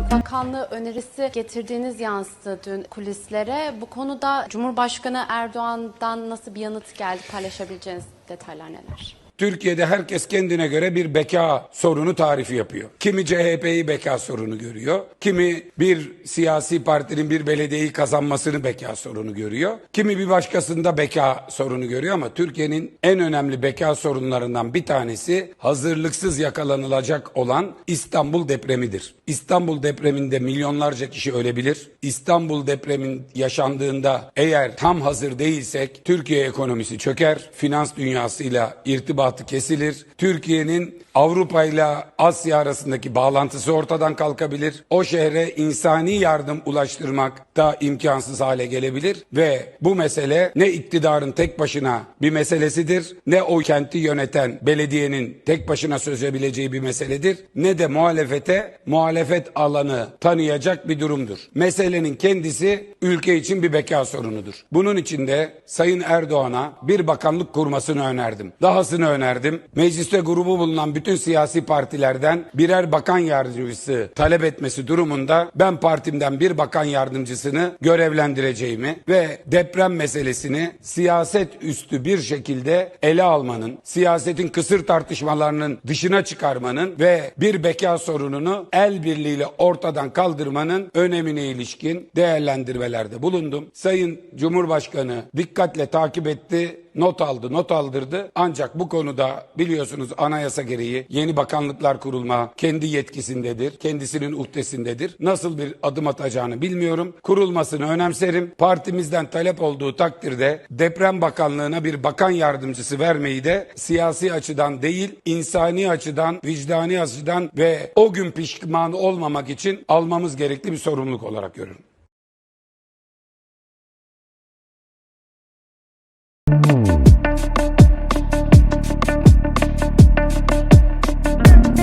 Bakanlığı önerisi getirdiğiniz yansıdı dün kulislere. Bu konuda Cumhurbaşkanı Erdoğan'dan nasıl bir yanıt geldi paylaşabileceğiniz detaylar neler? Türkiye'de herkes kendine göre bir beka sorunu tarifi yapıyor. Kimi CHP'yi beka sorunu görüyor. Kimi bir siyasi partinin bir belediyeyi kazanmasını beka sorunu görüyor. Kimi bir başkasında beka sorunu görüyor ama Türkiye'nin en önemli beka sorunlarından bir tanesi hazırlıksız yakalanılacak olan İstanbul depremidir. İstanbul depreminde milyonlarca kişi ölebilir. İstanbul depremin yaşandığında eğer tam hazır değilsek Türkiye ekonomisi çöker. Finans dünyasıyla irtibatı kesilir. Türkiye'nin Avrupa ile Asya arasındaki bağlantısı ortadan kalkabilir. O şehre insani yardım ulaştırmak da imkansız hale gelebilir ve bu mesele ne iktidarın tek başına bir meselesidir ne o kenti yöneten belediyenin tek başına çözebileceği bir meseledir ne de muhalefete muhalefet alanı tanıyacak bir durumdur. Meselenin kendisi ülke için bir beka sorunudur. Bunun için de Sayın Erdoğan'a bir bakanlık kurmasını önerdim. Dahasını önerdim. Mecliste grubu bulunan bütün siyasi partilerden birer bakan yardımcısı talep etmesi durumunda ben partimden bir bakan yardımcısını görevlendireceğimi ve deprem meselesini siyaset üstü bir şekilde ele almanın, siyasetin kısır tartışmalarının dışına çıkarmanın ve bir beka sorununu el birliğiyle ortadan kaldırmanın önemine ilişkin değerlendirmelerde bulundum. Sayın Cumhurbaşkanı dikkatle takip etti not aldı, not aldırdı. Ancak bu konuda biliyorsunuz anayasa gereği yeni bakanlıklar kurulma kendi yetkisindedir, kendisinin uhdesindedir. Nasıl bir adım atacağını bilmiyorum. Kurulmasını önemserim. Partimizden talep olduğu takdirde deprem bakanlığına bir bakan yardımcısı vermeyi de siyasi açıdan değil, insani açıdan, vicdani açıdan ve o gün pişman olmamak için almamız gerekli bir sorumluluk olarak görüyorum.